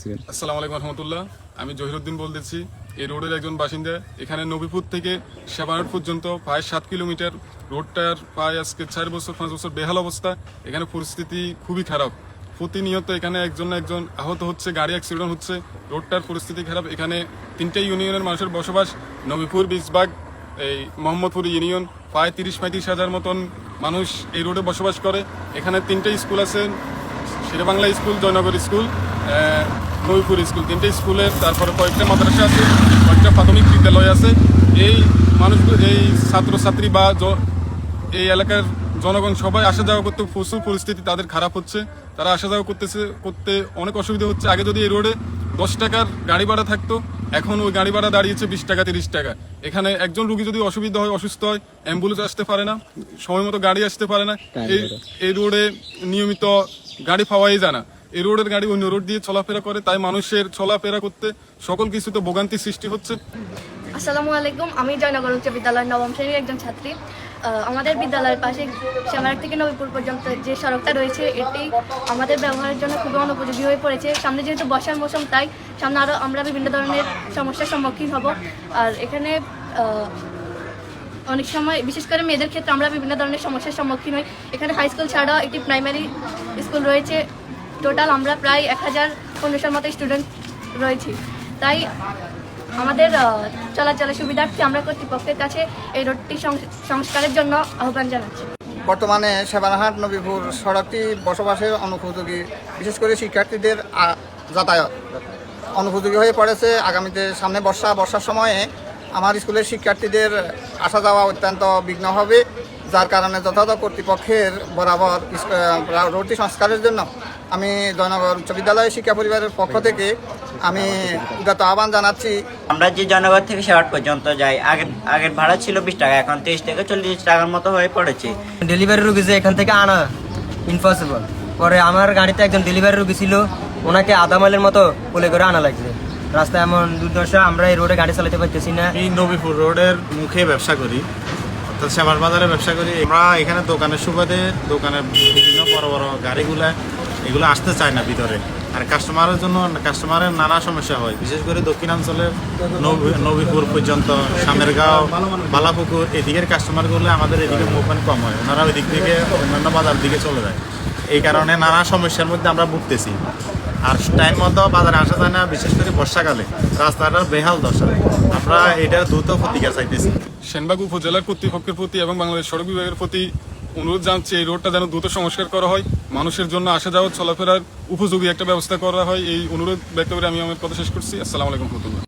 আসসালামু আলাইকুম রহমতুল্লাহ। আমি জহিরুদ্দিন বলতেছি, এই রোডের একজন বাসিন্দা। এখানে নবীপুর থেকে সেবানাট পর্যন্ত প্রায় সাত কিলোমিটার। রোডটার প্রায় আজকে চার বছর, পাঁচ বছর বেহাল অবস্থা। এখানে পরিস্থিতি খুবই খারাপ। প্রতিনিয়ত এখানে একজন একজন আহত হচ্ছে, গাড়ি অ্যাক্সিডেন্ট হচ্ছে। রোডটার পরিস্থিতি খারাপ। এখানে তিনটে ইউনিয়নের মানুষের বসবাস। নবীপুর, বীজবাগ, এই মোহাম্মদপুর ইউনিয়ন। প্রায় তিরিশ, পঁয়ত্রিশ হাজার মতন মানুষ এই রোডে বসবাস করে। এখানে তিনটে স্কুল আছে, Sherebangla school, Joynagar school. Nabipur school তিনটে স্কুলের তারপরে কয়েকটা মাদ্রাসা আছে কয়েকটা প্রাথমিক বিদ্যালয় আছে। এই মানুষগুলো এই ছাত্রছাত্রী বা এই এলাকার জনগণ সবাই আসা যাওয়া করতে প্রচুর পরিস্থিতি তাদের খারাপ হচ্ছে। তারা আসা যাওয়া করতেছে করতে অনেক অসুবিধা হচ্ছে। আগে যদি এই রোডে দশ টাকার গাড়ি ভাড়া থাকতো এখন ওই গাড়ি ভাড়া দাঁড়িয়েছে বিশ টাকা তিরিশ টাকা। এখানে একজন রুগী যদি অসুবিধা হয় অসুস্থ হয় অ্যাম্বুলেন্স আসতে পারে না সময় মতো গাড়ি আসতে পারে না। এই এই রোডে নিয়মিত গাড়ি পাওয়াই যায় না। এই রোডের গাড়ি অন্য রোড দিয়ে চলাফেরা করে, তাই মানুষের চলাফেরা করতে সকল কিছুতে ভোগান্তি সৃষ্টি হচ্ছে। আসসালামু আলাইকুম, আমি জয়নগর উচ্চ বিদ্যালয়ের নবম শ্রেণির একজন ছাত্রী। আমাদের বিদ্যালয়ের পাশে শ্যামারাট থেকে নবীপুর পর্যন্ত যে সড়কটা রয়েছে, এটি আমাদের ব্যবহারের জন্য খুবই অনুপযোগী হয়ে পড়েছে। সামনে যেহেতু বর্ষার মৌসুম, তাই সামনে আরও আমরা বিভিন্ন ধরনের সমস্যার সম্মুখীন হব। আর এখানে অনেক সময়, বিশেষ করে মেয়েদের ক্ষেত্রে আমরা বিভিন্ন ধরনের সমস্যার সম্মুখীন হই। এখানে হাই স্কুল ছাড়াও একটি প্রাইমারি স্কুল রয়েছে। টোটাল আমরা প্রায় এক হাজার পনেরোশোর মতো স্টুডেন্ট রয়েছি। তাই আমাদের চলাচলের সুবিধার্থে আমরা কর্তৃপক্ষের কাছে এই রোডটি সংস- সংস্কারের জন্য আহ্বান জানাচ্ছি। বর্তমানে সেবানাহাট নবীপুর সড়কটি বসবাসের অনুপযোগী, বিশেষ করে শিক্ষার্থীদের যাতায়াত। অনুপযোগী হয়ে পড়েছে আগামীতে সামনে বর্ষা, বর্ষার সময়ে আমার স্কুলের শিক্ষার্থীদের আসা যাওয়া অত্যন্ত বিঘ্ন হবে, যার কারণে যথাযথ কর্তৃপক্ষের বরাবর রোডটি সংস্কারের জন্য আমি জয়নগর উচ্চ বিদ্যালয় শিক্ষা পরিবারের পক্ষ থেকে আমি উদাত্ত আহ্বান জানাচ্ছি। আমরা যে জনগণ থেকে শেয়ার পর্যন্ত যাই আগের আগের ভাড়া ছিল বিশ টাকা এখন তিরিশ থেকে চল্লিশ টাকার মতো হয়ে পড়েছে। ডেলিভারি রুগী যে এখান থেকে আনা ইম্পসিবল পরে আমার গাড়িতে একজন ডেলিভারি রুগী ছিল ওনাকে আধা মাইলের মতো কোলে করে আনা লাগছে রাস্তায় এমন দুর্দশা আমরা এই রোডে গাড়ি চালাতে পারতেছি না। আমি নবীপুর রোডের মুখে ব্যবসা করি অর্থাৎ শ্যামার বাজারে ব্যবসা করি। আমরা এখানে দোকানের সুবাদে দোকানের বিভিন্ন বড় বড় গাড়িগুলা এগুলো আসতে চায় না ভিতরে। আর কাস্টমারের জন্য কাস্টমারের নানা সমস্যা হয়। বিশেষ করে দক্ষিণাঞ্চলের নবীপুর পর্যন্ত, সামেরগাঁও, বালাপুকুর, এদিকের কাস্টমারগুলো আমাদের এদিকে মুভমেন্ট কম হয়। ওনারা ওই দিক থেকে অন্যান্য বাজার দিকে চলে যায়। এই কারণে নানা সমস্যার মধ্যে আমরা ভুগতেছি। আর টাইম মতো বাজারে আসা যায় না, বিশেষ করে বর্ষাকালে। রাস্তাটার বেহাল দশা। আমরা এটার দ্রুত প্রতিকার চাইতেছি সেনবাগ উপজেলার কর্তৃপক্ষের প্রতি এবং বাংলাদেশ সড়ক বিভাগের প্রতি অনুরোধ জানছি এই রোডটা যেন দ্রুত সংস্কার করা হয়, মানুষের জন্য আসা যাওয়া চলাফেরার উপযোগী একটা ব্যবস্থা করা হয়, এই অনুরোধ ব্যক্ত করে আমি আমার কথা শেষ করছি। আসসালামু আলাইকুম